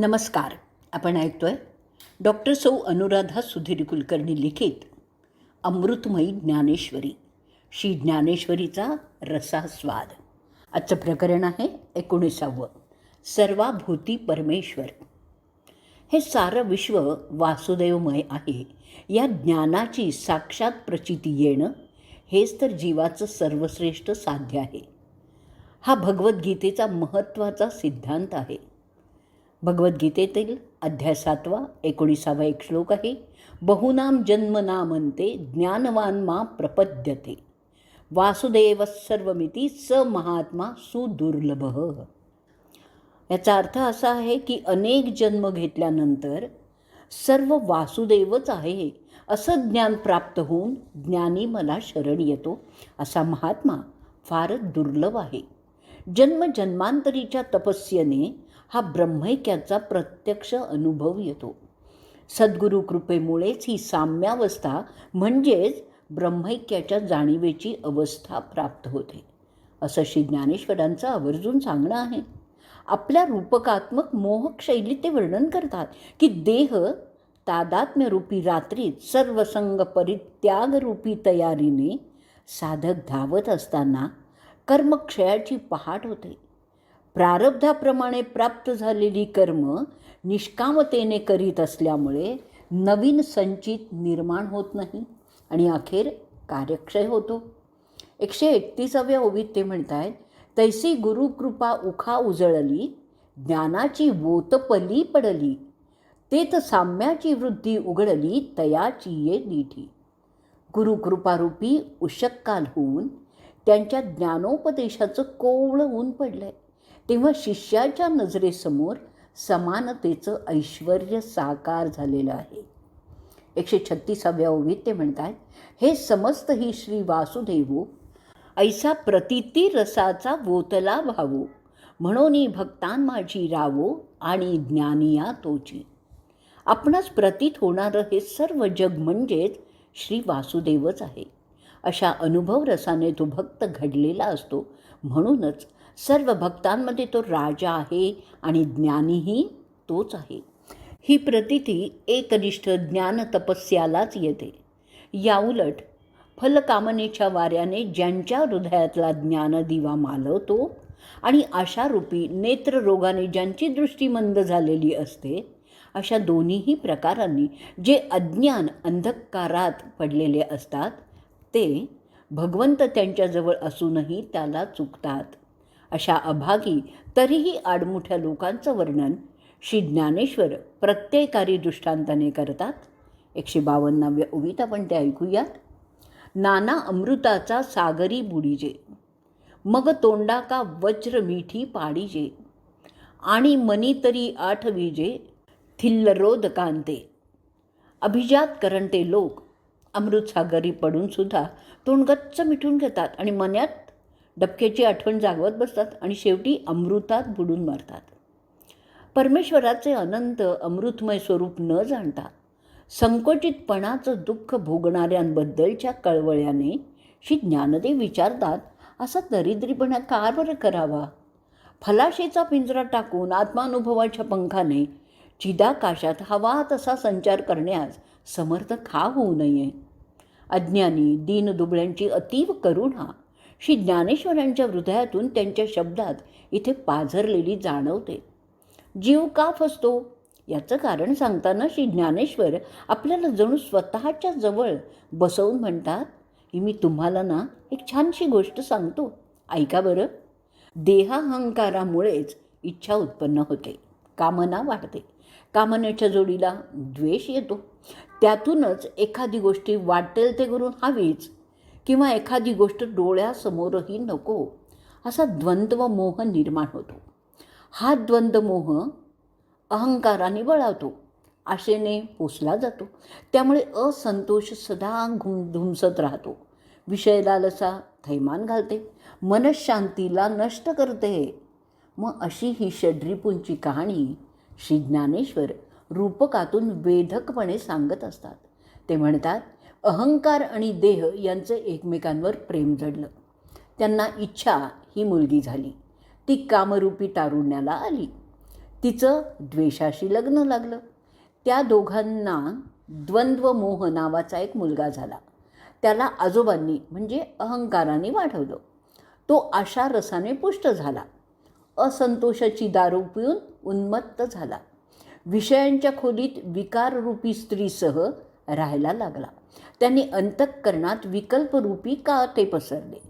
नमस्कार आपण ऐकतोय डॉक्टर सौ अनुराधा सुधीर कुलकर्णी लिखित अमृतमयी ज्ञानेश्वरी श्री ज्ञानेश्वरीचा रसास्वाद. आजचं प्रकरण आहे एकोणीसावं सर्वाभूती परमेश्वर. हे सारं विश्व वासुदेवमय आहे या ज्ञानाची साक्षात प्रचिती येणं हेच तर जीवाचं सर्वश्रेष्ठ साध्य आहे. हा भगवद्गीतेचा महत्त्वाचा सिद्धांत आहे. भगवद्गीतेतील अध्याय सातवा एकोणीसावा एक श्लोक आहे बहुनाम जन्मनामंते ज्ञानवान मा प्रपद्यते। वासुदेव सर्वमिती स महात्मा सुदुर्लभ याचा अर्थ असा आहे की अनेक जन्म घेतल्यानंतर सर्व वासुदेवच आहे असं ज्ञान प्राप्त होऊन ज्ञानी मला शरण येतो असा महात्मा फारच दुर्लभ आहे. जन्म जन्मांतरीच्या तपस्येने हा ब्रह्मैक्याचा प्रत्यक्ष अनुभव येतो. सद्गुरू कृपेमुळेच ही साम्यावस्था म्हणजेच ब्रह्मैक्याच्या जाणीवेची अवस्था प्राप्त होते. असं श्री ज्ञानेश्वरांचं आवर्जून सांगणं आहे. आपल्या रूपकात्मक मोहक शैलीत ते वर्णन करतात की देह तादात्म्यरूपी रात्रीत सर्वसंग परित्यागरूपी तयारीने साधक धावत असताना कर्मक्षयाची पहाट होते. प्रारब्धाप्रमाणे प्राप्त झालेली कर्म निष्कामतेने करीत असल्यामुळे नवीन संचित निर्माण होत नाही आणि अखेर कार्यक्षय होतो. एकशे एकतीसाव्या ओवीत ते म्हणत आहेत तैसी गुरुकृपा उखा उजळली ज्ञानाची वोतपली पडली तेत साम्याची वृद्धी उघडली तयाची ये निठी. गुरुकृपारूपी उशक्काल होऊन त्यांच्या ज्ञानोपदेशाचं कोवळं ऊन पडलं आहे तेव्हा शिष्याच्या नजरेसमोर समानतेचं ऐश्वर साकार झालेलं आहे. एकशे छत्तीसाव्या ओवीत ते म्हणतात हे समस्त ही श्री वासुदेवो ऐसा प्रतिती रसाचा वोतला व्हावो म्हणून भक्तान माझी रावो आणि ज्ञानिया तोची. आपणास प्रतीत होणारं हे सर्व जग म्हणजेच श्री वासुदेवच आहे. अशा अनुभव रसाने तो भक्त घडलेला असतो म्हणूनच सर्व भक्तांमध्ये तो राजा आहे आणि ज्ञानीही तोच आहे. ही प्रतिती एकनिष्ठ ज्ञान तपस्यालाच येते. याउलट फलकामनेच्या वाऱ्याने ज्यांच्या हृदयातला ज्ञानदिवा मालवतो आणि अशारूपी नेत्ररोगाने ज्यांची दृष्टी मंद झालेली असते अशा दोन्हीही प्रकारांनी जे अज्ञान अंधकारात पडलेले असतात ते भगवंत त्यांच्याजवळ असूनही त्याला चुकतात. अशा अभागी तरीही आडमुठ्या लोकांचं वर्णन श्री ज्ञानेश्वर प्रत्ययकारी दृष्टांताने करतात. एकशे बावन्नाव्या ओवीत आपण ते ऐकूयात. नाना अमृताचा सागरी बुडीजे मग तोंडा का वज्र मिठी पाडीजे आणि मनी तरी आठवीजे थिल्लरोद कांते. अभिजात करंटे लोक अमृतसागरी पडूनसुद्धा तोंडगच्च तोंड गच्च मिठून घेतात आणि मनात डबक्याची आठवण जागवत बसतात आणि शेवटी अमृतात बुडून मारतात. परमेश्वराचे अनंत अमृतमय स्वरूप न जाणता संकोचितपणाचं दुःख भोगणाऱ्यांबद्दलच्या कळवळ्याने श्री ज्ञानदेव विचारतात असा दरिद्रीपणा का बरं करावा? फलाशेचा पिंजरा टाकून आत्मानुभवाच्या पंखाने चिदाकाशात हवा तसा संचार करण्यास समर्थ का होऊ नये? अज्ञानी दीनदुबळ्यांची अतीव करुणा श्री ज्ञानेश्वरांच्या हृदयातून त्यांच्या शब्दात इथे पाझरलेली जाणवते. जीव का फसतो? याचं कारण सांगताना श्री ज्ञानेश्वर आपल्याला जणू स्वतःच्या जवळ बसवून म्हणतात की मी तुम्हाला ना एक छानशी गोष्ट सांगतो. ऐका बरं. देहाहंकारामुळेच इच्छा उत्पन्न होते. कामना वाढते. कामनेच्या जोडीला द्वेष येतो. त्यातूनच एखादी गोष्टी वाटेल ते करून हवीच. किंवा एखादी गोष्ट डोळ्यासमोरही नको असा द्वंद्व मोह निर्माण होतो. हा द्वंद्व मोह अहंकाराने बळावतो आशेने पोसला जातो त्यामुळे असंतोष सदा घुम धुमसत राहतो. विषय लालसा थैमान घालते मनशांतीला नष्ट करते. मग अशी ही षड्रिपूंची कहाणी श्री ज्ञानेश्वर रूपकातून वेधकपणे सांगत असतात. ते म्हणतात अहंकार आणि देह यांचं एकमेकांवर प्रेम जडलं. त्यांना इच्छा ही मुलगी झाली. ती कामरूपी तारुण्याला आली. तिचं द्वेषाशी लग्न लागलं. त्या दोघांना द्वंद्व मोह नावाचा एक मुलगा झाला. त्याला आजोबांनी म्हणजे अहंकाराने वाढवलं. तो आशा रसाने पुष्ट झाला. असंतोषाची दारू पिऊन उन्मत्त झाला. विषयांच्या खोलीत विकाररूपी स्त्रीसह राहायला लागला. त्यांनी अंतःकरणात विकल्परूपी का ते पसरले?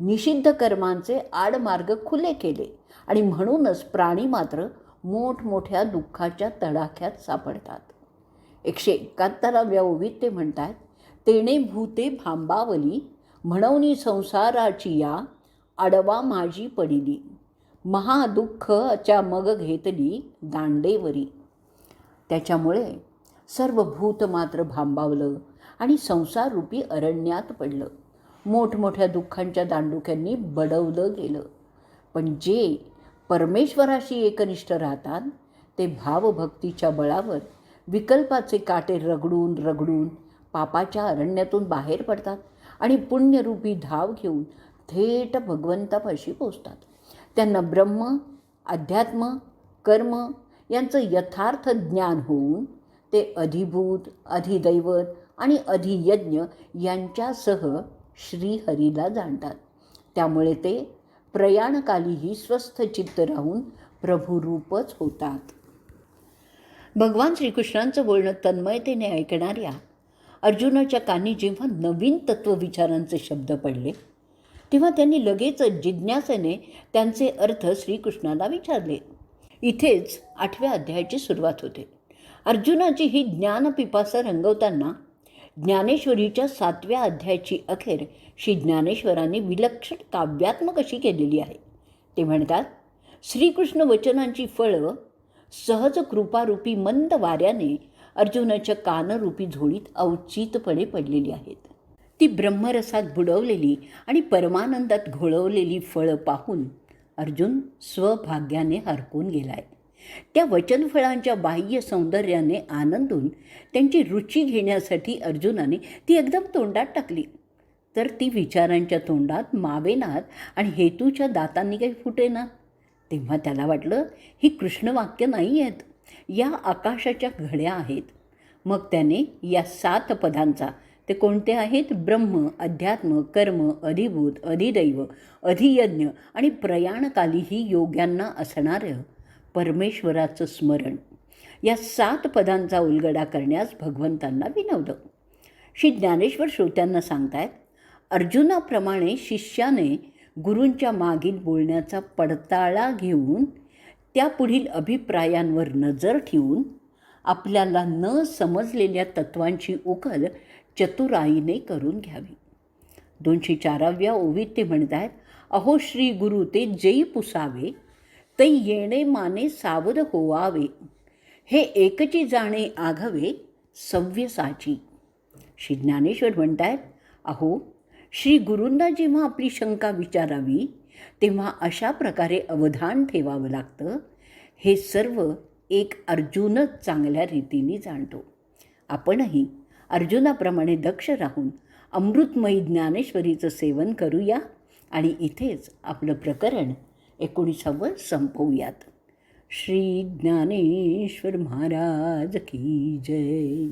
निषिद्ध कर्मांचे आडमार्ग खुले केले आणि म्हणूनच प्राणी मात्र मोठमोठ्या दुःखाच्या तडाख्यात सापडतात. एकशे एकाहत्तराव्या ओवीत ते म्हणतात तेणे भूते भांबावली म्हणवनी संसाराची या आडवा माझी पडिली. महादुःखच्या मग घेतली दांडेवरी. त्याच्यामुळे सर्व भूत मात्र भांबावलं. आणि संसाररूपी अरण्यात पडलं. मोठमोठ्या दुःखांच्या दांडुक्यांनी बडवलं गेलं. पण जे परमेश्वराशी एकनिष्ठ राहतात ते भावभक्तीच्या बळावर विकल्पाचे काटे रगडून रगडून पापाच्या अरण्यातून बाहेर पडतात आणि पुण्यरूपी धाव घेऊन थेट भगवंतापाशी पोचतात. त्यांना ब्रह्म अध्यात्म कर्म यांचं यथार्थ ज्ञान होऊन ते अधिभूत अधिदैवत आणि अधियज्ञ यांच्यासह श्रीहरीला जाणतात. त्यामुळे ते प्रयाणकालीही स्वस्थ चित्त राहून प्रभुरूपच होतात. भगवान श्रीकृष्णांचं बोलणं तन्मयतेने ऐकणाऱ्या अर्जुनाच्या कानी जेव्हा नवीन तत्वविचारांचे शब्द पडले तेव्हा त्यांनी लगेच जिज्ञासेने त्यांचे अर्थ श्रीकृष्णाला विचारले. इथेच आठव्या अध्यायाची सुरुवात होते. अर्जुनाची ही ज्ञानपिपासा रंगवताना ज्ञानेश्वरीच्या सातव्या अध्यायाची अखेर श्री ज्ञानेश्वरांनी विलक्षण काव्यात्मक अशी केलेली आहे. ते म्हणतात श्रीकृष्ण वचनांची फळं सहज कृपारूपी मंद वाऱ्याने अर्जुनाच्या कानरूपी झोळीत अवचितपणे पडलेली आहेत. ती ब्रह्मरसात बुडवलेली आणि परमानंदात घोळवलेली फळं पाहून अर्जुन स्वभाग्याने हरकून गेलाय. त्या वचनफळांच्या बाह्य सौंदर्याने आनंदून त्यांची रुची घेण्यासाठी अर्जुनाने ती एकदम तोंडात टाकली. तर ती विचारांच्या तोंडात मावेनात आणि हेतूच्या दातांनी काही फुटेना. तेव्हा त्याला वाटलं ही कृष्णवाक्य नाही आहेत या आकाशाच्या घड्या आहेत. मग त्याने या सात पदांचा ते कोणते आहेत? ब्रह्म अध्यात्म कर्म अधिभूत अधिदैव अधियज्ञ आणि प्रयाणकालीही योग्यांना असणारं परमेश्वराचं स्मरण. या सात पदांचा उलगडा करण्यास भगवंतांना विनवलं. श्री ज्ञानेश्वर श्रोत्यांना सांगतायत अर्जुनाप्रमाणे शिष्याने गुरूंच्या मागील बोलण्याचा पडताळा घेऊन त्या पुढील अभिप्रायांवर नजर ठेवून आपल्याला न समजलेल्या तत्वांची उकल चतुराईने करून घ्यावी. दोनशे चाराव्या ओवीत ते आहेत अहो श्री गुरु ते जयी पुसावे. ते येणे माने सावध होवावे. हे एकची जाणे आघवे सव्यसाची. श्री ज्ञानेश्वर म्हणतायत अहो श्री गुरूंना जेव्हा आपली शंका विचारावी तेव्हा अशा प्रकारे अवधान ठेवावं लागतं. हे सर्व एक अर्जुनच चांगल्या रीतीने जाणतो. आपणही अर्जुनाप्रमाणे दक्ष राहून अमृतमयी ज्ञानेश्वरीचं सेवन करूया आणि इथेच आपलं प्रकरण एकोणीसावं संपवूयात. श्री ज्ञानेश्वर महाराज की जय.